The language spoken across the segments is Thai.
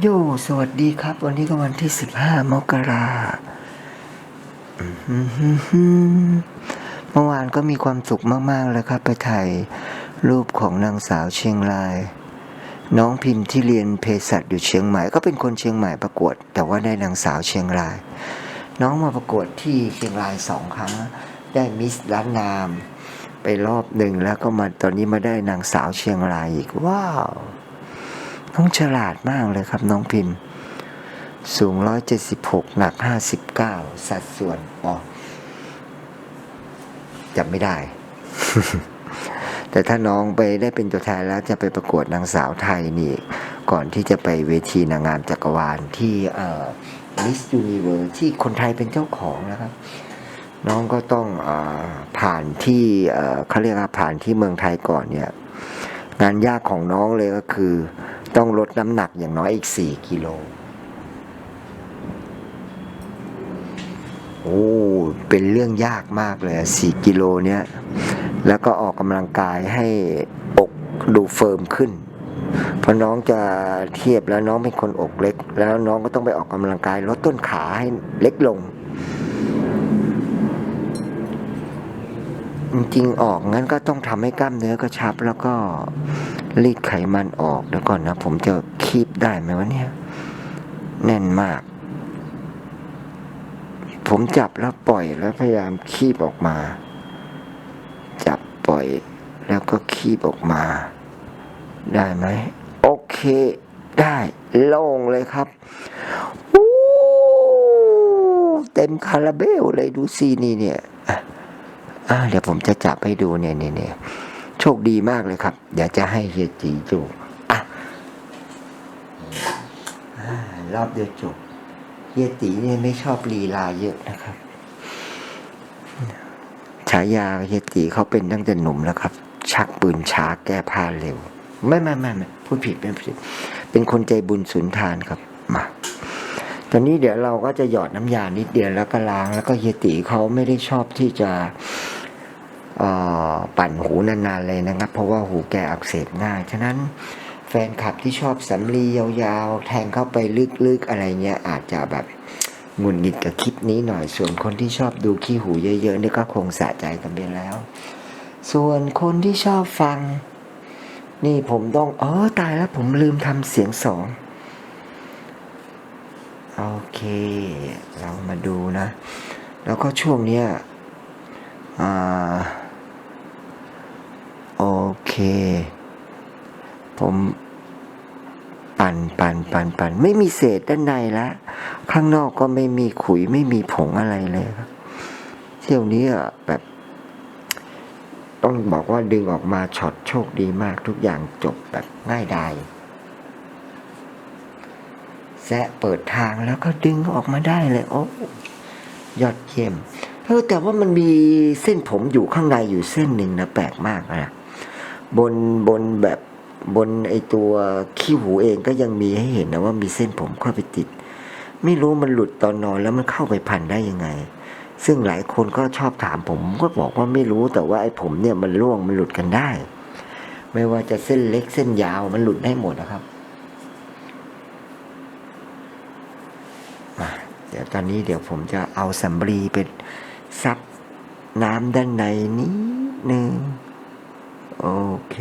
โยสวัสดีครับ วันนี้ก็วันที่15มกรามฮึ่มฮึ่มเมื่อวานก็มีความสุขมาก ๆ เลยครับ ไปถ่ายรูปของนางสาวเชียงราย น้องพิมพ์ที่เรียนเภสัชอยู่เชียงใหม่ ก็เป็นคนเชียงใหม่ประกวด แต่ว่าได้นางสาวเชียงราย น้องมาประกวดที่เชียงรายสองครั้ง ได้มิสล้านนาม ไปรอบหนึ่งแล้วก็มาตอนนี้มาได้นางสาวเชียงรายอีกว้าว น้องฉลาดมากเลยครับน้องพิมพ์ สูง 176 หนัก 59 สัดส่วนอ๋อจำไม่ได้ แต่ถ้าน้องไปได้เป็นตัวแทนแล้วจะไปประกวดนางสาวไทยนี่ ก่อนที่จะไปเวทีนางงามจักรวาลที่เอ่อ Miss Universe ที่คนไทยเป็นเจ้าของนะครับ น้องก็ต้องอผ่านที่เอ่อเขาเรียกว่าผ่านที่เมืองไทยก่อนเนี่ย งานยากของน้องเลยก็คือ ต้องลดน้ำหนักอย่างน้อยอีก 4 กิโล โอ้ เป็นเรื่องยากมากเลย 4 กิโลเนี่ย แล้วก็ออกกำลังกายให้อกดูเฟิร์มขึ้น เพราะน้องจะเทียบแล้วน้องเป็นคนอกเล็ก แล้วน้องก็ต้องไปออกกำลังกายลดต้นขาให้เล็กลง จริงออกงั้นก็ต้องทำให้กล้ามเนื้อกระชับ แล้วก็รีดไขมันออกเดี๋ยวก่อนนะ ผมจะคีบได้ไหมวะเนี่ย แน่นมาก ผมจับแล้วปล่อยแล้วพยายามคีบออกมา จับปล่อย แล้วก็คีบออกมา ได้ไหมโอเค ได้โล่งเลยครับเต็มคาราเบลเลยดูสินี่เนี่ย อะอะเดี๋ยวผมจะจับให้ดูเนี่ยเนี่ยเนี่ยโชคดีมากเลยครับ เดี๋ยวจะให้เฮียจีดูอะรอบเดียวจบเฮียตีเนี่ยไม่ชอบลีลาเยอะนะครับฉายาเฮียตีเขาเป็นตั้งแต่หนุ่มแล้วครับ ชักปืนช้าแก้ผ้าเร็ว ไม่ไม่ไม่ไม่พูดผิดไม่ผิด เป็นคนใจบุญสุนทานครับมาตอนนี้เดี๋ยวเราก็จะหยอดน้ำยานิดเดียวแล้วก็ล้าง แล้วก็เฮียตีเขาไม่ได้ชอบที่จะ ปั่นหูนานๆเลยนะครับ เพราะว่าหูแกอักเสบง่ายฉะนั้นแฟนคลับที่ชอบสำลียาวๆ แทงเข้าไปลึกๆอะไรเงี้ยอาจจะแบบหงุนหงิดกับคลิปนี้หน่อย ส่วนคนที่ชอบดูขี้หูเยอะๆนี่ก็คงสะใจกันไปแล้ว ส่วนคนที่ชอบฟัง นี่ผมต้องอ๋อตายแล้วผมลืมทำเสียงสองโอเค เรามาดูนะ แล้วก็ช่วงเนี้ยอ่า โอเค ผมปั่นปั่นปั่นปั่นไม่มีเศษด้านในแล้วข้างนอกก็ไม่มีขุยไม่มีผงอะไรเลยครับเที่ยวนี้แบบ ต้องบอกว่าดึงออกมาช็อตโชคดีมากทุกอย่างจบแบบง่ายดายแซะเปิดทางแล้วก็ดึงออกมาได้เลย โอ้ยอดเยี่ยมเออแต่ว่ามันมีเส้นผมอยู่ข้างในอยู่เส้นหนึ่งนะแปลกมากนะ บนบนแบบบนไอตัวขี้หูเองก็ยังมีให้เห็นนะว่ามีเส้นผมเข้าไปติด ไม่รู้มันหลุดตอนนอนแล้วมันเข้าไปพันได้ยังไง ซึ่งหลายคนก็ชอบถามผมก็บอกว่าไม่รู้แต่ว่าไอผมเนี่ยมันร่วงมันหลุดกันได้ ไม่ว่าจะเส้นเล็กเส้นยาวมันหลุดได้หมดนะครับเดี๋ยวตอนนี้เดี๋ยวผมจะเอาสำลีไปซับน้ำด้านในนิดนึง โอเค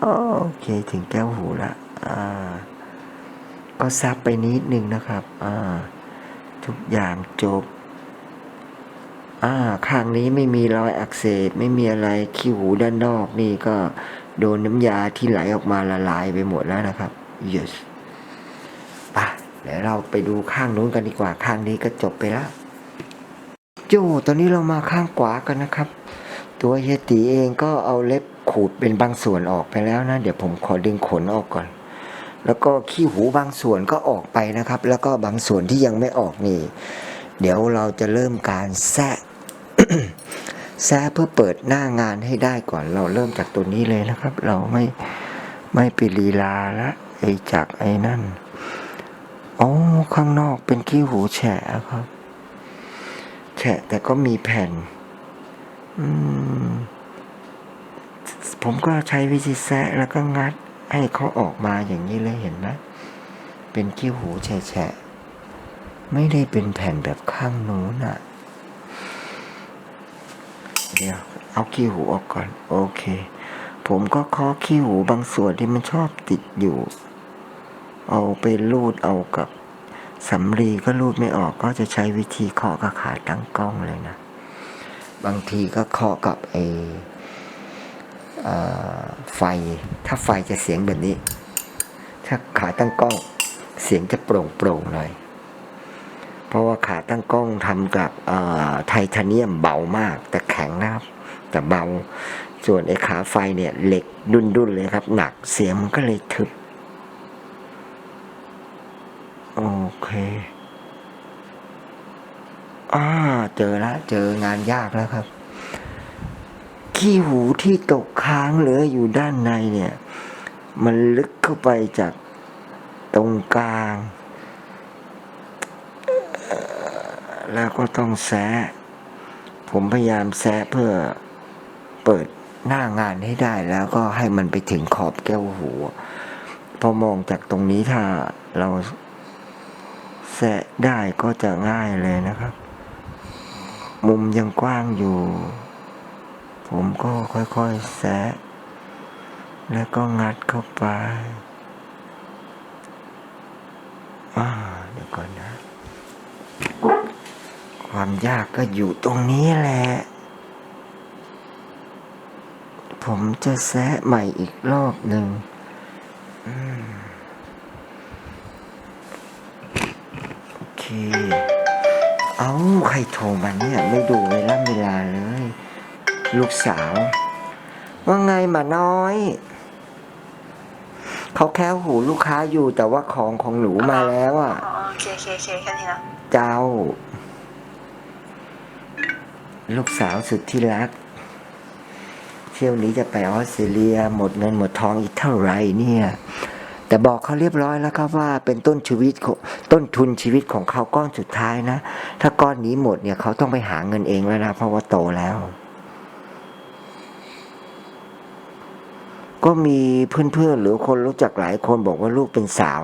โอเค ถึงแก้วหูละ อ่า ก็ซับไปนิดนึงนะครับ อ่า ทุกอย่างจบ อ่า ข้างนี้ไม่มีรอยอักเสบ ไม่มีอะไร ขี้หูด้านนอกนี่ก็โดนน้ำยาที่ไหลออกมาละลายไปหมดแล้วนะครับ yes ไปเดี๋ยวเราไปดูข้างนู้นกันดีกว่า ข้างนี้ก็จบไปแล้ว โจ ตอนนี้เรามาข้างขวากันนะครับ ตัวเฮียตีเองก็เอาเล็บ ขูดเป็นบางส่วนออกไปแล้วนะ เดี๋ยวผมขอดึงขนออกก่อน แล้วก็ขี้หูบางส่วนก็ออกไปนะครับ แล้วก็บางส่วนที่ยังไม่ออกนี่ เดี๋ยวเราจะเริ่มการแซะแซะเพื่อเปิดหน้างานให้ได้ก่อน เราเริ่มจากตัวนี้เลยนะครับ เราไม่ไม่ไปลีลาละไอจากไอ้นั่นอ๋อข้างนอกเป็นขี้หูแฉะครับ แฉะแต่ก็มีแผ่น อืม ผมก็ใช้วิธีแซะแล้วก็งัดให้เขาออกมาอย่างนี้เลยเห็นไหมเป็นขี้หูแฉะไม่ได้เป็นแผ่นแบบข้างนู้นอะ เดี๋ยวเอาขี้หูออกก่อน โอเค ผมก็เคาะขี้หูบางส่วนที่มันชอบติดอยู่ เอาไปรูดเอากับสำลีก็รูดไม่ออกก็จะใช้วิธีเคาะกับขาตั้งกล้องเลยนะ บางทีก็เคาะกับไอ ไฟ ถ้าไฟจะเสียงแบบนี้ ถ้าขาตั้งกล้องเสียงจะโปร่งโปร่งหน่อย เพราะว่าขาตั้งกล้องทำกับไทเทเนียมเบามาก แต่แข็งนะครับแต่เบา ส่วนไอ้ขาไฟเนี่ยเหล็กดุนๆเลยครับ หนักเสียงมันก็เลยทึบ โอเคอ่าเจอแล้วเจองานยากแล้วครับ ขี้หูที่ตกค้างเหลืออยู่ด้านในเนี่ย มันลึกเข้าไปจากตรงกลาง แล้วก็ต้องแซะผมพยายามแซะเพื่อเปิดหน้างานให้ได้แล้วก็ให้มันไปถึงขอบแก้วหู พอมองจากตรงนี้ถ้าเราแซะได้ก็จะง่ายเลยนะครับ มุมยังกว้างอยู่ ผมก็ค่อยๆแซะ แล้วก็งัดเข้าไปอ่าเดี๋ยวก่อนนะ ความยากก็อยู่ตรงนี้แหละ ผมจะแซะใหม่อีกรอบหนึ่งอโอเค เอาใครโทรมาเนี่ย ไม่ดูเวลาเวลาเลย ลูกสาว ว่าไงหมาน้อย เขาแค่หูลูกค้าอยู่แต่ว่าของของหนูมาแล้วอะอ๋อโอเคโอเคโอเคแค่นี้นะเจ้า ลูกสาวสุดที่รัก เที่ยวนี้จะไปออสเตรเลียหมดเงินหมดทองอีกเท่าไหร่เนี่ย แต่บอกเขาเรียบร้อยแล้วครับว่าเป็นต้นชีวิตของต้นทุนชีวิตของเขาก้อนสุดท้ายนะ ถ้าก้อนนี้หมดเนี่ยเขาต้องไปหาเงินเองแล้วนะเพราะว่าโตแล้ว ก็มีเพื่อนๆหรือคนรู้จักหลายคนบอกว่าลูกเป็นสาว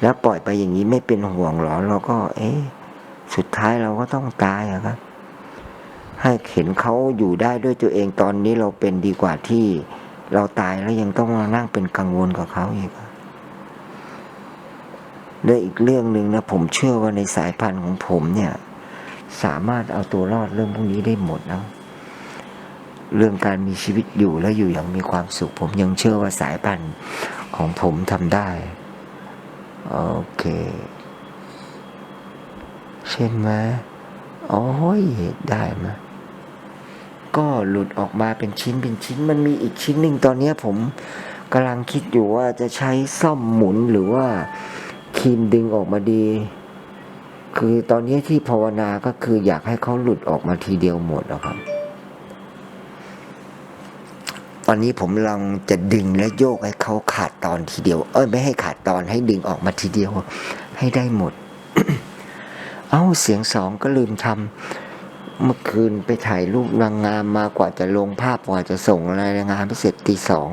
แล้วปล่อยไปอย่างนี้ไม่เป็นห่วงหรอเราก็ เอ๊ะสุดท้ายเราก็ต้องตายอครับ ให้เห็นเขาอยู่ได้ด้วยตัวเองตอนนี้เราเป็นดีกว่าที่เราตายแล้วยังต้องมานั่งเป็นกังวลกับเขาอีกอะและอีกเรื่องหนึ่งนะผมเชื่อว่าในสายพันธุ์ของผมเนี่ย สามารถเอาตัวรอดเรื่องพวกนี้ได้หมดนะ เรื่องการมีชีวิตอยู่และอยู่อย่างมีความสุข ผมยังเชื่อว่าสายพันธุ์ของผมทำได้ โอเคเช่นไหมโอ้ยได้ไหมก็หลุดออกมาเป็นชิ้นเป็นชิ้นมันมีอีกชิ้นหนึ่งตอนนี้ผมกำลังคิดอยู่ว่าจะใช้ซ่อมหมุนหรือว่าครีมดึงออกมาดี คือตอนนี้ที่ภาวนาก็คืออยากให้เขาหลุดออกมาทีเดียวหมดนะครับ ตอนนี้ผมลองจะดึงและโยกให้เขาขาดตอนทีเดียว เอ้ยไม่ให้ขาดตอนให้ดึงออกมาทีเดียว ให้ได้หมด เอ้าเสียงสองก็ลืมทำเมื่อคืนไปถ่ายรูปนางงามมากว่าจะลงภาพกว่าจะส่งรายงานไปเสร็จตีสอง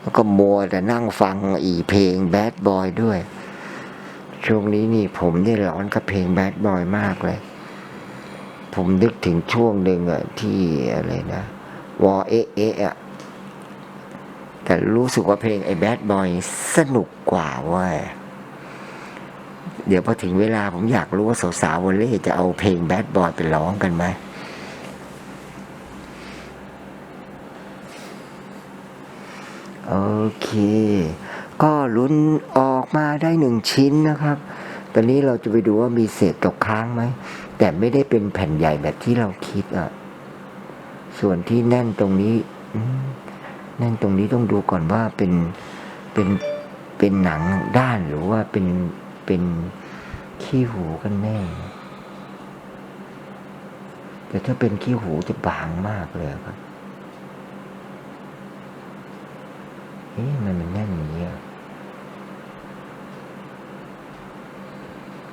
แล้วก็มัวแต่นั่งฟังอีเพลงแบดบอยด้วย ช่วงนี้นี่ผมได้ร้อนกับเพลงแบดบอยมากเลย ผมนึกถึงช่วงหนึ่งอะที่อะไรนะ วอเอเออะแต่รู้สึกว่าเพลงไอ้แบดบอยสนุกกว่าเว้ยเดี๋ยวพอถึงเวลาผมอยากรู้ว่าสาวๆวอลเล่จะเอาเพลงแบดบอยไปร้องกันไหมโอเค ก็ลุ้นออกมาได้หนึ่งชิ้นนะครับ ตอนนี้เราจะไปดูว่ามีเศษตกค้างไหม แต่ไม่ได้เป็นแผ่นใหญ่แบบที่เราคิดอะ ส่วนที่แน่นตรงนี้แน่นตรงนี้ต้องดูก่อนว่าเป็นเป็นเป็นหนังด้านหรือว่าเป็นเป็นขี้หูกันแน่ แต่ถ้าเป็นขี้หูจะบางมากเลยครับเอ๊ะมันมันแน่นอย่างนี้อะ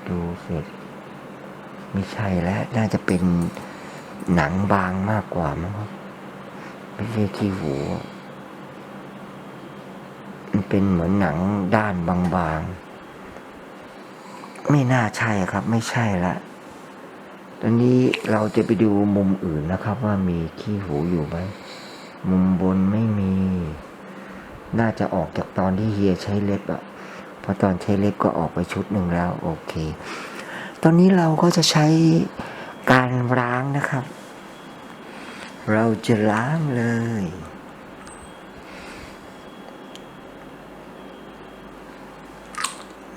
ดูเสร็จไม่ใช่แล้วน่าจะเป็น หนังบางมากกว่ามั้งครับไม่ใช่ขี้หูมันเป็นเหมือนหนังด้านบางๆ ไม่น่าใช่ครับ ไม่ใช่ละตอนนี้เราจะไปดูมุมอื่นนะครับ ว่ามีขี้หูอยู่ไหมมุมบนไม่มี น่าจะออกจากตอนที่เฮียใช้เล็บอะเพราะตอนใช้เล็บก็ออกไปชุดหนึ่งแล้ว โอเค ตอนนี้เราก็จะใช้การล้างนะครับ เราจะล้างเลย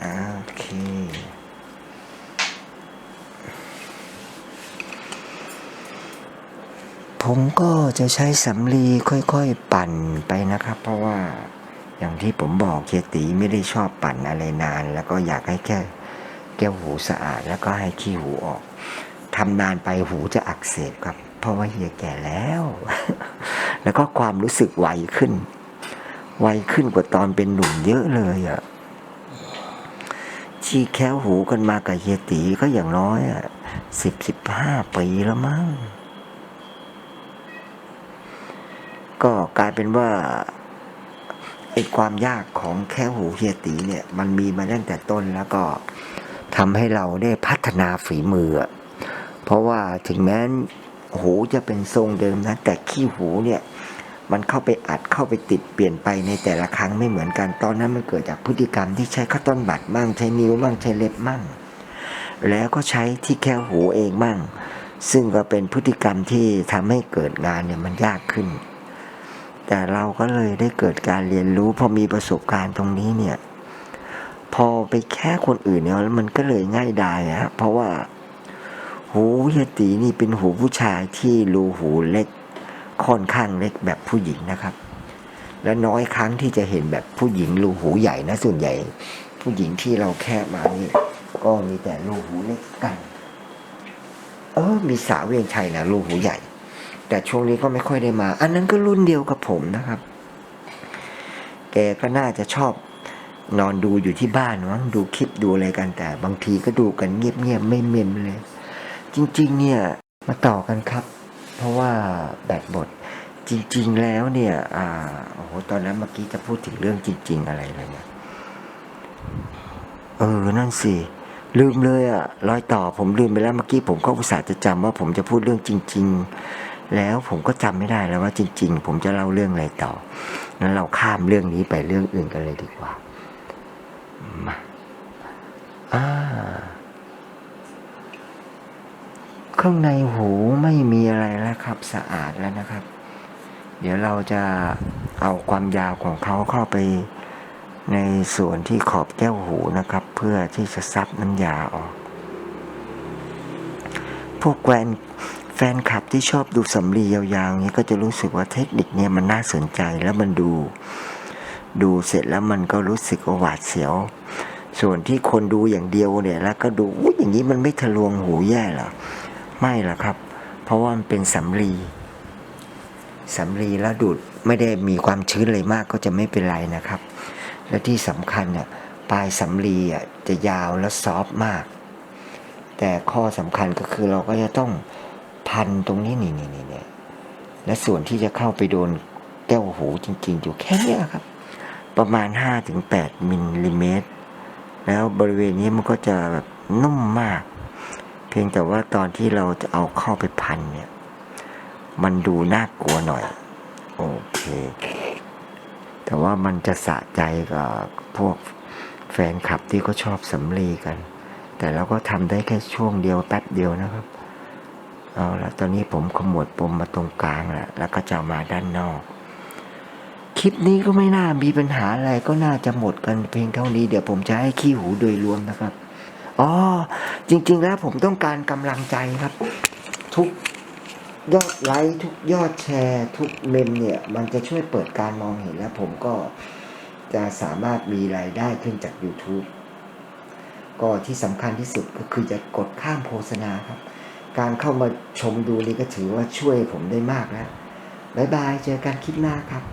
โอเค ผมก็จะใช้สำลีค่อยๆปั่นไปนะครับ เพราะว่าอย่างที่ผมบอกเฮียตีไม่ได้ชอบปั่นอะไรนาน แล้วก็อยากให้แค่แก้วหูสะอาด แล้วก็ให้ขี้หูออกทำนานไปหูจะอักเสบครับ เพราะว่าเฮียแก่แล้ว แล้วก็ความรู้สึกไวขึ้น ไวขึ้นกว่าตอนเป็นหนุ่มเยอะเลยอะ่ะชีแค้วหูกันมากับเฮียตีก็อย่างน้อยอะสิบสิบห้าปีแล้วมั้ง ก็กลายเป็นว่าไอ้ความยากของแค่หูเฮียตีเนี่ย มันมีมาตั้งแต่ต้นแล้วก็ทำให้เราได้พัฒนาฝีมือ เพราะว่าถึงแม้ หูจะเป็นทรงเดิมนะ แต่ขี้หูเนี่ยมันเข้าไปอัดเข้าไปติดเปลี่ยนไปในแต่ละครั้งไม่เหมือนกันตอนนั้นมันเกิดจากพฤติกรรมที่ใช้ข้าวต้นบัตรมั่งใช้นิ้วมั่งใช้เล็บมั่ง แล้วก็ใช้ที่แค่หูเองมั่ง ซึ่งก็เป็นพฤติกรรมที่ทำให้เกิดงานเนี่ยมันยากขึ้น แต่เราก็เลยได้เกิดการเรียนรู้พอมีประสบการณ์ตรงนี้เนี่ยพอไปแค่คนอื่นเนี่ยมันก็เลยง่ายดายฮะเพราะว่า หูยตีนี่เป็นหูผู้ชายที่รูหูเล็กค่อนข้างเล็กแบบผู้หญิงนะครับ และน้อยครั้งที่จะเห็นแบบผู้หญิงรูหูใหญ่นะส่วนใหญ่ ผู้หญิงที่เราแค่มานี่ก็มีแต่รูหูเล็กกัน เออ มีสาวเวียงชัยนะรูหูใหญ่ แต่ช่วงนี้ก็ไม่ค่อยได้มา อันนั้นก็รุ่นเดียวกับผมนะครับ แกก็น่าจะชอบนอนดูอยู่ที่บ้านมั้งดูคลิปดูอะไรกันแต่ บางทีก็ดูกันเงียบๆไม่เมมเลย จริง ๆ เนี่ยมาต่อกันครับ เพราะว่าแบตหมดจริง ๆ แล้วเนี่ย อ่าโอ้โหตอนนั้นเมื่อกี้จะพูดถึงเรื่องจริง ๆ อะไรเลยเนี่ยเออนั่นสิลืมเลยอะรอยต่อผมลืมไปแล้วเมื่อกี้ผมก็อุตส่าห์จะจำว่าผมจะพูดเรื่องจริง ๆ แล้วผมก็จำไม่ได้แล้วว่าจริง ๆ ผมจะเล่าเรื่องอะไรต่องั้นเราข้ามเรื่องนี้ไปเรื่องอื่นกันเลยดีกว่ามาอ่า ข้างในหูไม่มีอะไรแล้วครับสะอาดแล้วนะครับ เดี๋ยวเราจะเอาความยาวของเขาเข้าไปในส่วนที่ขอบแก้วหูนะครับ เพื่อที่จะซับน้ำยาออก พวกแวนแฟนคลับที่ชอบดูสำลียาวๆนี้ก็จะรู้สึกว่าเทคนิคเนี้ยมันน่าสนใจแล้วมันดู ดูเสร็จแล้วมันก็รู้สึกว่าหวาดเสียว ส่วนที่คนดูอย่างเดียวเนี่ยแล้วก็ดูอย่างนี้มันไม่ทะลวงหูแย่หรอ ไม่หรอกครับ เพราะว่ามันเป็นสำลีสำลีแล้วดูดไม่ได้มีความชื้นเลยมากก็จะไม่เป็นไรนะครับ และที่สำคัญเนี่ยปลายสำลีอะจะยาวและซอฟต์มาก แต่ข้อสำคัญก็คือเราก็จะต้องพันตรงนี้นี่นี่นี่เนี่ยและส่วนที่จะเข้าไปโดนแก้วหูจริง ๆ อยู่แค่นี้ครับ ประมาณ 5-8มิลลิเมตรแล้วบริเวณนี้มันก็จะแบบนุ่มมาก เพียงแต่ว่าตอนที่เราจะเอาเข้าไปพันเนี่ย มันดูน่ากลัวหน่อย โอเค แต่ว่ามันจะสะใจกับพวกแฟนคลับที่เขาชอบสำลีกัน แต่เราก็ทำได้แค่ช่วงเดียวแป๊บเดียวนะครับ เอาละตอนนี้ผมขมวดปมมาตรงกลางแล้วแล้วก็จะมาด้านนอก คลิปนี้ก็ไม่น่ามีปัญหาอะไรก็น่าจะหมดกันเพียงเท่านี้เดี๋ยวผมจะให้ขี้หูโดยรวมนะครับ อ๋อจริง ๆ แล้วผมต้องการกำลังใจครับ ทุกยอดไลค์ทุกยอดแชร์ ทุกเมมเนี่ย มันจะช่วยเปิดการมองเห็นและผมก็จะสามารถมีรายได้ขึ้นจาก YouTube ก็ที่สำคัญที่สุดก็คือจะกดข้ามโฆษณาครับ การเข้ามาชมดูนี่ก็ถือว่าช่วยผมได้มากแล้ว บ๊ายบาย เจอกันคลิปหน้าครับ